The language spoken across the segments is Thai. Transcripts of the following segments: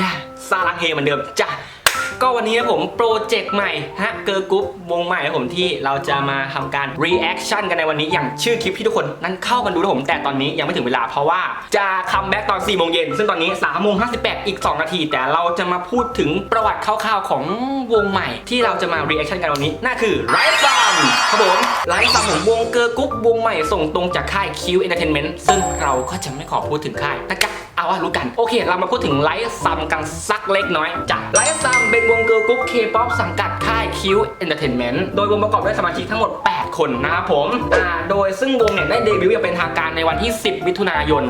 ย่าซาลังเฮเหมือนเดิมจ้ะก็วันนี้นะผมโปรเจกต์ใหม่ฮะเกิร์กรุ๊ปวงใหม่นะผมที่เราจะมาทำการ reaction กันในวันนี้อย่างชื่อคลิปที่ทุกคนนั้นเข้ากันดูนะผมแต่ตอนนี้ยังไม่ถึงเวลาเพราะว่าจะคัมแบ็กตอน4โมงเย็นซึ่งตอนนี้3โมง58อีก 2 นาที แต่เราจะมาพูดถึงประวัติคร่าวๆของวงใหม่ ที่เราจะมา reaction กันวันนี้นั่นคือไรซัมครับผมไรซัมของวงเกิร์กรุ๊ปวงใหม่ส่งตรงจากค่าย Q Entertainment ซึ่งเราก็จะไม่ขอพูดถึงค่ายนะจ๊ะ เอาว่ารู้กัน โอเค เรามาพูดถึงไลฟ์ซัมกันสักเล็กน้อยจ้ะไลฟ์ซัมเป็นวงเกิร์ลกรุ๊ปเคป๊อปสังกัดค่าย Q Entertainment โดยวงประกอบด้วยสมาชิกทั้งหมด 8 คนนะครับผมอ่าโดยซึ่งวงเนี่ยได้เดบิวต์อย่างเป็นทางการในวันที่ 10 มิถุนายน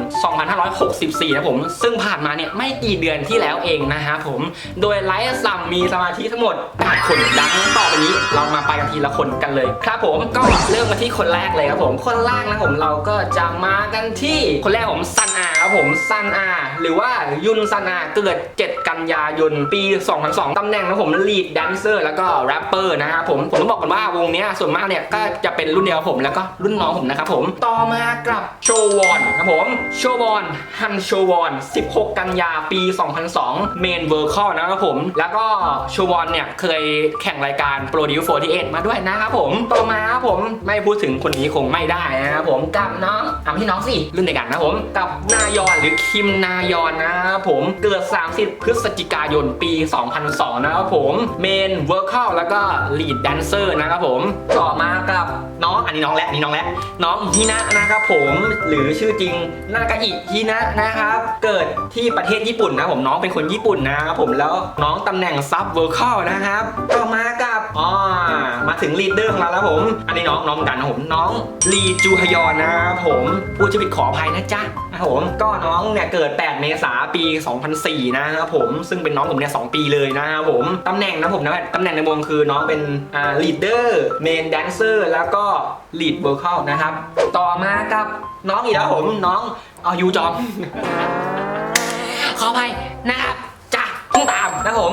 2564 นะผม ซึ่งผ่านมาเนี่ยไม่กี่เดือนที่แล้วเองนะฮะผม โดยไลฟ์ซัมมีสมาชิกทั้งหมด 8 คนดังต่อไปนี้เรามาไปกันทีละคนกันเลยครับผมก็เริ่มมาที่คนแรกเลยครับผมคนแรกนะผมเราก็จะมากันที่คนแรกผมซันอาครับผมซันอาหรือว่ายุนซันาเกิด 7 กันยายนปี 2002ตำแหน่งนะผมลีดแดนเซอร์แล้วก็แรปเปอร์นะครับผมผมต้องบอกก่อนว่าวงนี้ส่วนมากเนี่ยก็จะเป็นรุ่นเดียวผมแล้วก็รุ่นน้องผมนะครับผมต่อมากับโชวอนครับผมโชวอนฮันโชวอน 16 กันยาปี 2002 เมนเวอร์คอนะครับผม แล้วก็โชวอนเนี่ยเคยแข่งรายการ Produce 48 มาด้วยนะครับผมต่อมาครับผมไม่พูดถึงคนนี้คงไม่ได้นะครับผมกับน้องอะพี่น้องสิรุ่นเดียวกันนะครับผมกับนายอนหรือคิมนายอนนะครับผมเกิด 30 พฤศจิกายนปี 2002 นะครับผมเมนเวอร์คอแล้วก็ลีดแดนเซอร์นะครับผมต่อมากับน้องอันนี้น้องแหละนี่น้องแหละน้องฮินะนะครับผมหรือชื่อจริงนากาอิฮินะนะครับ เกิดที่ประเทศญี่ปุ่นนะผมน้องเป็นคนญี่ปุ่นนะครับผมแล้วน้องตำแหน่งซับเวอร์คอนะครับ ต่อมากับ อ๋อมาถึงลีดเดอร์ของเราแล้วผม อันนี้น้องน้องเหมือนกันนะผมน้องลีจูฮยอนนะครับผมพูดจะผิดขออภัยนะจ๊ะนะครับผมก็น้องเนี่ยเกิด 8 เมษายนปี 2004 นะครับผมซึ่งเป็นน้องผมเนี่ย 2 ปีเลยนะครับผมตำแหน่งนะผมนะตำแหน่งในวงคือน้องเป็นอ่าลีดเดอร์เมนแดนเซอร์แล้วก็ลีดเวอร์คอลนะครับ ต่อมากับน้องอีกแล้วผมน้องเอายูจอม ขออภัยนะครับจ้ะต้องตามนะครับผม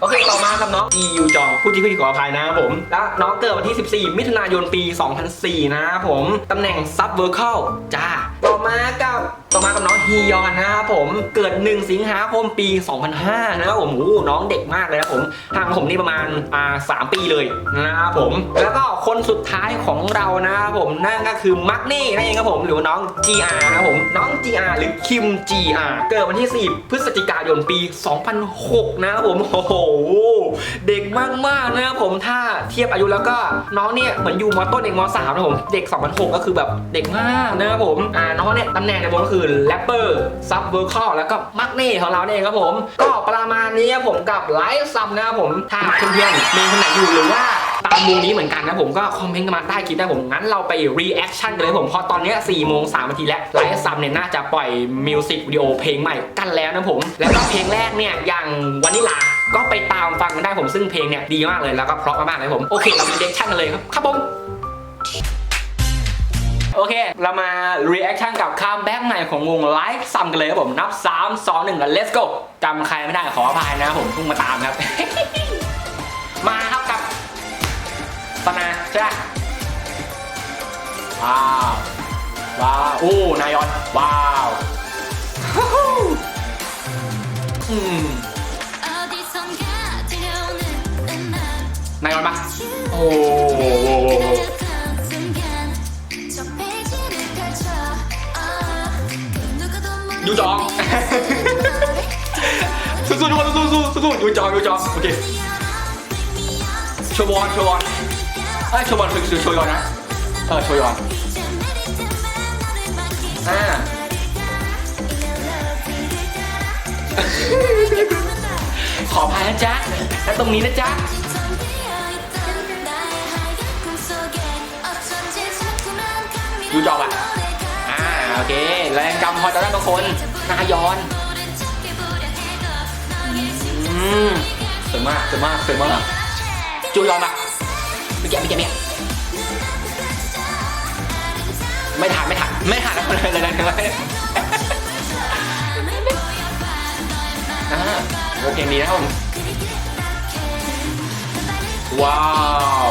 โอเคต่อมาครับน้องอียูจองผู้ที่ผู้ที่ขออภัยนะครับผมแล้วน้องเกิดวันที่ 14 มิถุนายนปี 2004 นะครับผมตำแหน่งซับเวอร์เคิลจ้าต่อมากับ ต่อมากับน้องฮียอนนะครับผมเกิด 1 สิงหาคมปี 2005 นะครับผมโอ้โหน้องเด็กมากเลยนะผมห่างกับผมนี่ประมาณอ่า3ปีเลยนะครับผม แล้วก็คนสุดท้ายของเรานะครับผมนั่นก็คือมักนี่นั่นเองครับผมหรือน้อง GR นะครับผมน้อง GR หรือคิม GR เกิดวันที่ 4 พฤศจิกายนปี 2006 นะครับผมโอ้โหเด็กมากๆนะครับผมถ้าเทียบอายุแล้วก็น้องเนี่ยเหมือนอยู่มต้นเองมสามนะผมเด็ก 2006 ก็คือแบบเด็กมากนะครับผมอ่าน้องเนี่ยตำแหน่งในวงก็คือแรปเปอร์ซับเวอร์คอลแล้วก็มักเน่ของเราเนี่ยเองครับผม ก็ประมาณนี้ครับผมกับไลฟ์ซัมนะครับผมถ้าเพื่อนๆมีคนไหนอยู่หรือว่าตามวงนี้เหมือนกันนะผมก็คอมเมนต์กันมาใต้คลิปได้ผมงั้นเราไป reaction กันเลยผมเพราะตอนนี้4โมง3นาทีแล้วไลฟ์ซัมเนี่ยน่าจะปล่อยมิวสิกวิดีโอเพลงใหม่กันแล้วนะผม แล้วก็เพลงแรกเนี่ยอย่างวานิลาก็ไปตามฟังกันได้ผมซึ่งเพลงเนี่ยดีมากเลยแล้วก็เพราะมากๆเลยผมโอเคเรามา reaction กันเลยครับครับผม โอเค เรามา reaction กับคัมแบ็กใหม่ของวงไลฟ์ซัมกันเลยครับผม นับ 3 2 1 แล้ว let's go จำใครไม่ได้ขออภัยนะผมเพิ่งมาตามครับ มาครับกับตนาใช่ไหมว้าว ว้าวอู้นายอนว้าวนายอนมาโอ้โห ยูจอง สู้ๆทุกคนสู้ๆสู้ๆยูจองยูจองโอเคโชว์บอลโชว์บอลเอ้ยโชว์บอลคือคือโชยอนนะเออโชยอนอ่าขออภัยนะจ๊ะและตรงนี้นะจ๊ะยูจองอะอ่าโอเค แรงกำพอจะได้บางคนนายอนอืมสวยมากสวยมากสวยมากจูยอนปะไม่แกะไม่แกะไม่แกไม่ทันไม่ทันไม่ทันแล้วเลยเลยเลยโอเคดีนะครับผมว้าว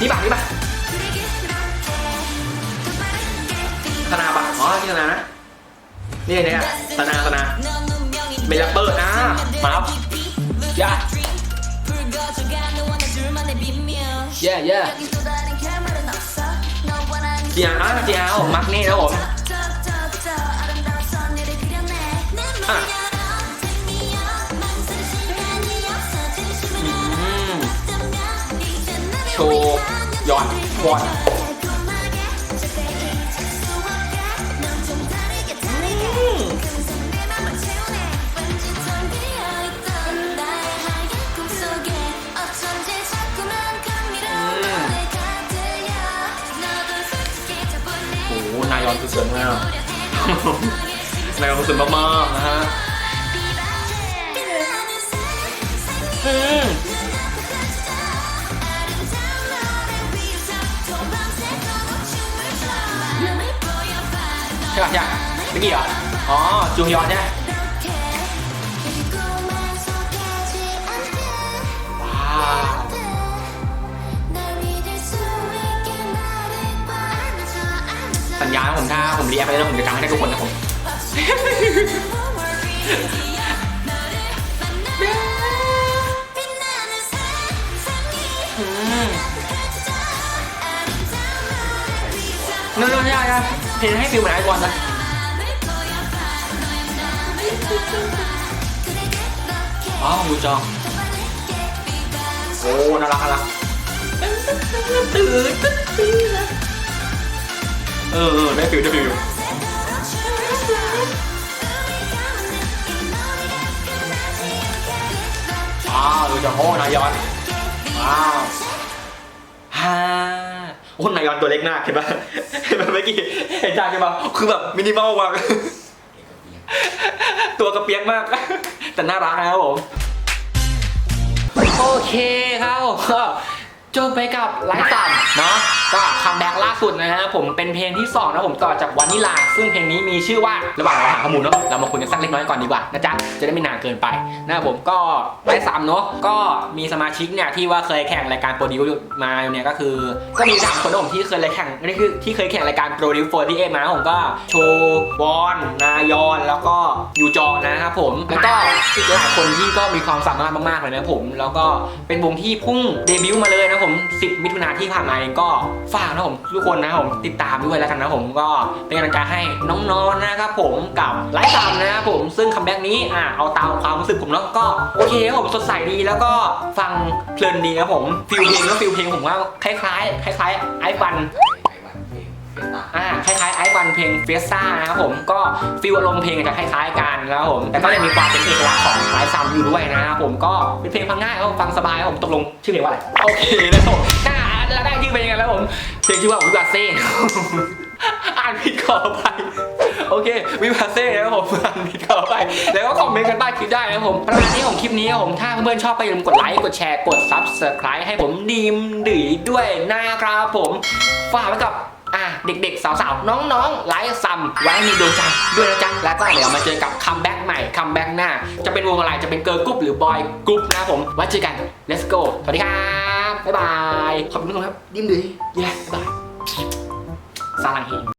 นี่ป่ะนี่ป่ะธนาป่ะอ๋อที่ธนานะนี่เนี่ยธนาธนาเมลเปอร์นะมาครับย่าเย่เย่จีอาร์จีอาร์ผมมักนี่นะผมอะ ว์หย่อนวอนโอ้โหนายอนคือเสือมากนายอนคือเสือมากๆนะฮะ ช่ป่ะใช่เมื่อกี้เหรออ๋อจูฮยอนใช่ไหมว้าวสัญญานะผมถ้าผมเรียกไปแล้วผมจะจำให้ได้ทุกคนนะผมอืมนั่นๆใช่ใช่ เพลงให้ฟิลเหมือนไอคอนนะอ๋อยูจองโอ้น่ารักน่ารักตื่นตื่นเออเออได้ฟิลได้ฟิลอ้าวยูจองโอ้นายอนว้าวฮ่า โอ้นายอนตัวเล็กมากเห็นปะเห็นปะเมื่อกี้เห็นจานใช่ปะคือแบบมินิมอลมากตัวกระเปียกมาก แต่น่ารักนะครับผม โอเคครับผม จบไปกับไลฟ์ตันเนาะก็คัมแบ็กล่าสุดนะฮะผมเป็นเพลงที่2นะผมต่อจากวานิลา ซึ่งเพลงนี้มีชื่อว่าระหว่างเราหาข้อมูลเนาะเรามาคุยกันสักเล็กน้อยก่อนดีกว่านะจ๊ะจะได้ไม่นานเกินไปนะครับผมก็ไลฟ์สามเนาะก็มีสมาชิกเนี่ยที่ว่าเคยแข่งรายการโปรดิวมาเนี่ยก็คือ ก็มีสามคนผมที่เคยรายแข่งนี่คือที่เคยแข่งรายการโปรดิวโฟร์ที่เอมาผมก็โชว์วอนนายอนแล้วก็ยูจอนะครับผมแล้วก็อีกหลายคนที่ก็มีความสามารถมากๆเลยนะผม แล้วก็เป็นวงที่พุ่งเดบิวต์มาเลยนะผม10 มิถุนาที่ผ่านมาเองก็ฝากนะผมทุกคนนะผมติดตามด้วยแล้วกันนะผมก็เป็นกำลังใจให้น้องๆนะครับผมกับไลฟ์ตามนะครับผมซึ่งคัมแบ็กนี้อะเอาตามความรู้สึกผมเนาะก็โอเคผมสดใสดีแล้วก็ฟังเพลินดีครับผมฟิลเพลงแล้วฟิลเพลงผมว่าคล้ายๆคล้ายๆไอฟัน อ่าคล้ายๆไอวันเพลงเฟียสซ่านะครับผมก็ฟิลอารมณ์เพลงจะคล้ายๆกันนะครับผมแต่ก็ยังมีความเป็นเอกลักษณ์ของไลฟ์ซัมอยู่ด้วยนะครับผมก็เป็นเพลงฟังง่ายครับฟังสบายครับผมตกลงชื่อเพลงว่าอะไรโอเคนะครับผมน่าแล้วได้ชื่อเพลงยังไงแล้วผมเพลงชื่อว่าวิวาเซ่อ่านผิดขอไปโอเควิวาเซ่นะครับผมอ่านผิดขอไปแล้วก็คอมเมนต์กันใต้คลิปได้นะครับผมประมาณนี้ของคลิปนี้ครับผมถ้าเพื่อนๆชอบไปอย่าลืมกดไลค์กดแชร์กด subscribe ให้ผมดีมดีด้วยนะครับผมฝากไว้กับ อะเด็กๆ สาวๆ น้องๆไลฟ์ซัมไว้ในดวงใจด้วยนะจ๊ะ แล้วก็เดี๋ยวมาเจอกับคัมแบ็กใหม่คัมแบ็กหน้า จะเป็นวงอะไรจะเป็นเกิร์ลกรุ๊ปหรือบอยกรุ๊ปนะครับผมไว้เจอกัน let's go สวัสดีครับบ๊ายบายขอบคุณทุกคนครับยิ้มดีเย้บ๊ายบายสารังเฮ